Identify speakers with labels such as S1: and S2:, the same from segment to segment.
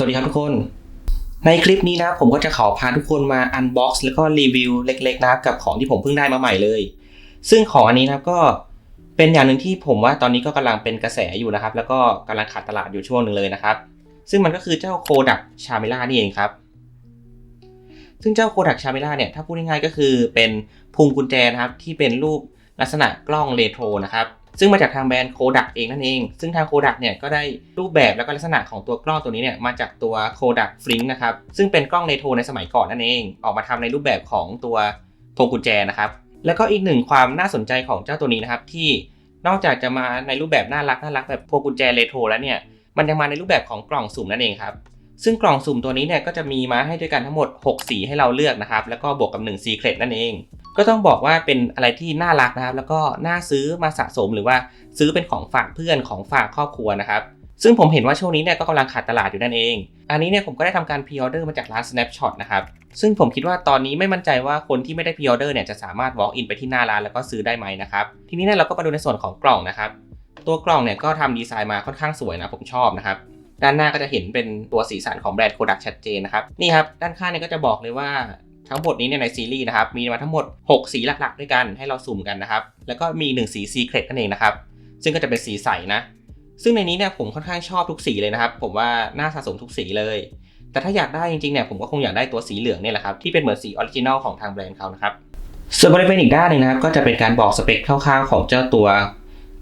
S1: สวัสดีครับทุกคน ในคลิปนี้นะครับผมก็จะขอพาทุกคนมาอันบ็อกซ์แล้วก็รีวิวเล็กๆนะครับกับของที่ผมเพิ่งได้มาใหม่เลย ซึ่งของอันนี้นะครับก็เป็นอย่างหนึ่งที่ผมว่าตอนนี้ก็กำลังเป็นกระแสอยู่นะครับ แล้วก็กำลังขาดตลาดอยู่ช่วงหนึ่งเลยนะครับ ซึ่งมันก็คือเจ้าโคดักชาเมล่านี่เองครับ ซึ่งเจ้าโคดักชาเมล่าเนี่ยถ้าพูดง่ายๆก็คือเป็นพุงกุญแจนะครับที่เป็นรูปลักษณะกล้องเรโทรนะครับ ซึ่งมาจากทางแบรนด์โคดักเองนั่นเอง ซึ่งทางโคดักเนี่ยก็ได้รูปแบบแล้วก็ลักษณะของตัวกล้องตัวนี้เนี่ยมาจากตัวโคดักฟลิงนะครับ ซึ่งเป็นกล้องเรโทรในสมัยก่อนนั่นเอง ออกมาทำในรูปแบบของตัวพวงกุญแจนะครับ แล้วก็อีกหนึ่งความน่าสนใจของเจ้าตัวนี้นะครับที่นอกจากจะมาในรูปแบบน่ารักน่ารักแบบพวงกุญแจเรโทรแล้วเนี่ย มันยังมาในรูปแบบของกล่องสุ่มนั่นเองครับ ซึ่งกล่องสุ่มตัวนี้เนี่ยก็จะมีมาให้ด้วยกันทั้งหมด 6 สีให้เราเลือกนะครับ แล้วก็บวกกับ1 Secret นั่นเอง ก็ต้องบอกว่าเป็นอะไรที่น่ารักนะครับ แล้วก็น่าซื้อมาสะสมหรือว่าซื้อเป็นของฝากเพื่อนของฝากครอบครัวนะครับซึ่งผมเห็นว่าช่วงนี้เนี่ยก็กำลังขาดตลาดอยู่นั่นเอง อันนี้เนี่ยผมก็ได้ทำการพ r ออเดอร์มาจากร้าน Snapshot นะครับ ซึ่งผมคิดว่าตอนนี้ไม่มั่นใจว่าคนที่ไม่ได้พ r ออเดอร์เนี่ยจะสามารถ walk in ไปที่หน้าร้านแล้วก็ซื้อได้ไหมนะครับ ทีนี้เนี่ยเราก็มาดูในส่วนของกล่องนะครับ ตัวกล่องเนี่ยก็ทำดีไซน์มาค่อนข้างสวยนะผมชอบนะครับ ด้านหน้าก็จะเห็นเป็นตัวสีสันของแบรนด์โคดักชัดเจนนะครับ นี่ครับ ด้านข้างเนี่ยก็จะบอกเลยว่า ทั้งหมดนี้เนี่ยในซีรีส์นะครับ มีมาทั้งหมด 6 สีหลักๆ ด้วยกันให้เราสุ่มกันนะครับ แล้วก็มี 1 สีซีเครตนั่นเองนะครับ ซึ่งก็จะเป็นสีใสนะ ซึ่งในนี้เนี่ยผมค่อนข้างชอบทุกสีเลยนะครับ ผมว่าน่าสะสมทุกสีเลย แต่ถ้าอยากได้จริงๆเนี่ยผมก็คงอยากได้ตัวสีเหลืองเนี่ยแหละครับที่เป็นเหมือนสีออริจินอลของทางแบรนด์เขานะครับส่วนบริเวณอีกด้านหนึ่งนะครับ ก็จะเป็นการบอกสเปคคร่าวๆของเจ้าตัว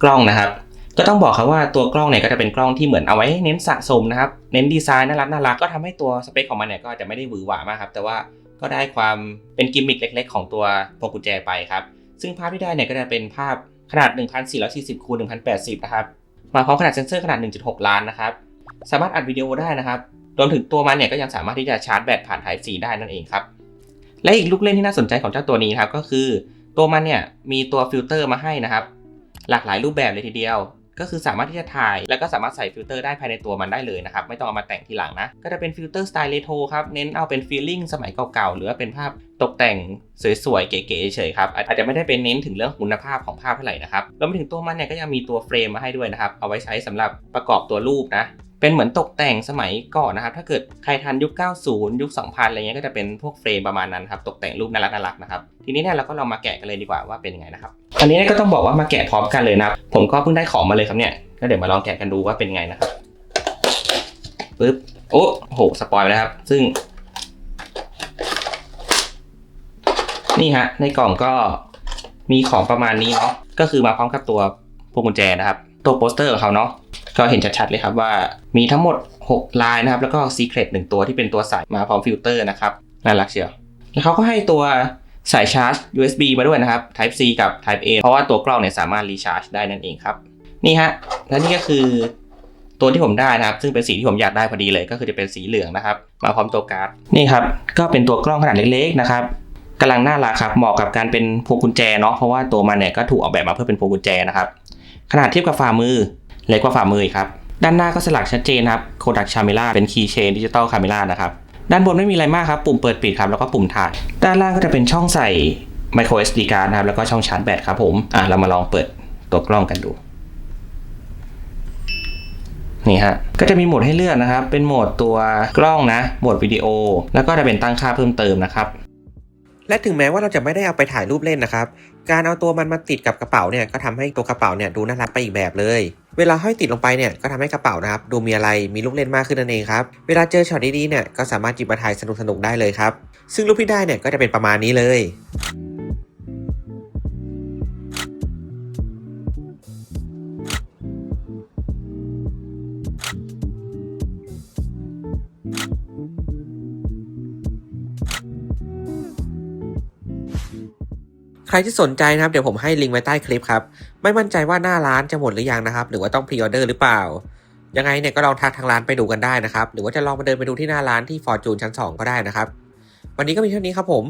S1: กล้องนะครับก็ต้องบอกครับว่าตัวกล้องเนี่ยก็จะเป็นกล้องที่เหมือนเอาไว้เน้นสะสมนะครับ เน้นดีไซน์น่ารักน่ารักก็ทำให้ตัวสเปคของมันเนี่ยก็จะไม่ได้หวือหวามากครับ แต่ว่า ก็ได้ความเป็นกิมมิคเล็ก ๆ ของตัวพวงกุญแจไปครับ ซึ่งภาพที่ได้เนี่ยก็จะเป็นภาพขนาด 1440คูณ1080 นะครับ มาพร้อมขนาดเซ็นเซอร์ขนาด 1.6 ล้านนะครับ สามารถอัดวิดีโอได้นะครับ รวมถึงตัวมันเนี่ยก็ยังสามารถที่จะชาร์จแบตผ่าน Type C ได้นั่นเองครับ และอีกลูกเล่นที่น่าสนใจของเจ้าตัวนี้ครับก็คือ ตัวมันเนี่ยมีตัวฟิลเตอร์มาให้นะครับ หลากหลายรูปแบบเลยทีเดียว ก็คือสามารถที่จะถ่าย แล้วก็สามารถใส่ฟิลเตอร์ได้ภายในตัวมันได้เลยนะครับ ไม่ต้องเอามาแต่งทีหลังนะ ก็จะเป็นฟิลเตอร์สไตล์เรโทรครับ เน้นเอาเป็นฟีลลิ่งสมัยเก่าๆ หรือว่าเป็นภาพตกแต่งสวยๆ เก๋ๆเฉยๆครับอาจจะไม่ได้เป็นเน้นถึงเรื่องคุณภาพของภาพเท่าไหร่นะครับรวมไปถึงตัวมันเนี่ยก็ยังมีตัวเฟรมมาให้ด้วยนะครับเอาไว้ใช้สำหรับประกอบตัวรูปนะ เป็นเหมือนตกแต่งสมัยก่อนนะครับ ถ้าเกิดใครทันยุค 90 ยุค 2000 อะไรเงี้ยก็จะเป็นพวกเฟรมประมาณนั้นครับ ตกแต่งรูปน่ารักน่ารักนะครับ ทีนี้เนี่ยเราก็ลองมาแกะกันเลยดีกว่าว่าเป็นยังไงนะครับ อันนี้เนี่ยก็ต้องบอกว่ามาแกะพร้อมกันเลยนะครับ ผมก็เพิ่งได้ของมาเลยครับเนี่ย ก็เดี๋ยวมาลองแกะกันดูว่าเป็นยังไงนะครับปึ๊บ โอ้โห สปอยไปแล้วครับ ซึ่ง นี่ฮะ ในกล่องก็มีของประมาณนี้เนาะ ก็คือมาพร้อมกับตัวพวงกุญแจนะครับ ตัวโปสเตอร์ของเขาเนาะก็เห็นชัดๆเลยครับว่ามีทั้งหมด 6 ลายนะครับ แล้วก็ Secret 1ตัวที่เป็นตัวใส่มาพร้อมฟิลเตอร์นะครับน่ารักเชียวแล้วเขาก็ให้ตัวสายชาร์จ USB มาด้วยนะครับ Type C กับ Type A เพราะว่าตัวกล้องเนี่ยสามารถรีชาร์จได้นั่นเองครับ นี่ฮะ และนี่ก็คือตัวที่ผมได้นะครับ ซึ่งเป็นสีที่ผมอยากได้พอดีเลย ก็คือจะเป็นสีเหลืองนะครับ มาพร้อมตัวการ์ด นี่ครับ ก็เป็นตัวกล้องขนาดเล็กๆนะครับกำลังน่ารักครับ เหมาะกับการเป็นพวงกุญแจเนาะ เพราะว่าตัวมันเนี่ยก็ถูกออกแบบมาเพื่อเป็นพวงกุญแจนะครับ ขนาดเทียบกับฝ่ามือเล็กกว่าฝ่ามือครับ ด้านหน้าก็สลักชัดเจนครับ Kodak Camera เป็น Key Chain Digital Camera นะครับ ด้านบนไม่มีอะไรมากครับ ปุ่มเปิดปิดครับ แล้วก็ปุ่มถ่าย ด้านล่างก็จะเป็นช่องใส่ Micro SD card นะครับ แล้วก็ช่องชาร์จแบตครับผมอะเรามาลองเปิดตัวกล้องกันดูนี่ฮะ ก็จะมีโหมดให้เลือกนะครับ เป็นโหมดตัวกล้องนะ โหมดวิดีโอ แล้วก็จะเป็นตั้งค่าเพิ่มเติมนะครับ
S2: และถึงแม้ว่าเราจะไม่ได้เอาไปถ่ายรูปเล่นนะครับ การเอาตัวมันมาติดกับกระเป๋าเนี่ยก็ทำให้ตัวกระเป๋าเนี่ยดูน่ารักไปอีกแบบเลย เวลาห้อยติดลงไปเนี่ยก็ทำให้กระเป๋านะครับดูมีอะไรมีลูกเล่นมากขึ้นนั่นเองครับเวลาเจอช็อตดีๆเนี่ยก็สามารถจิบมาถ่ายสนุกๆได้เลยครับซึ่งรูปที่ได้เนี่ยก็จะเป็นประมาณนี้เลย ใครที่สนใจนะครับเดี๋ยวผมให้ลิงก์ไว้ใต้คลิปครับ ไม่มั่นใจว่าหน้าร้านจะหมดหรือยังนะครับ หรือว่าต้องพรีออเดอร์หรือเปล่า ยังไงเนี่ยก็ลองทักทางร้านไปดูกันได้นะครับ หรือว่าจะลองมาเดินไปดูที่หน้าร้านที่ฟอร์จูนชั้น 2 ก็ได้นะครับ วันนี้ก็มีเท่านี้ครับผม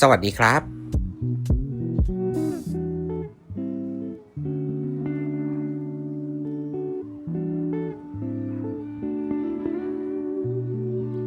S2: สวัสดีครับ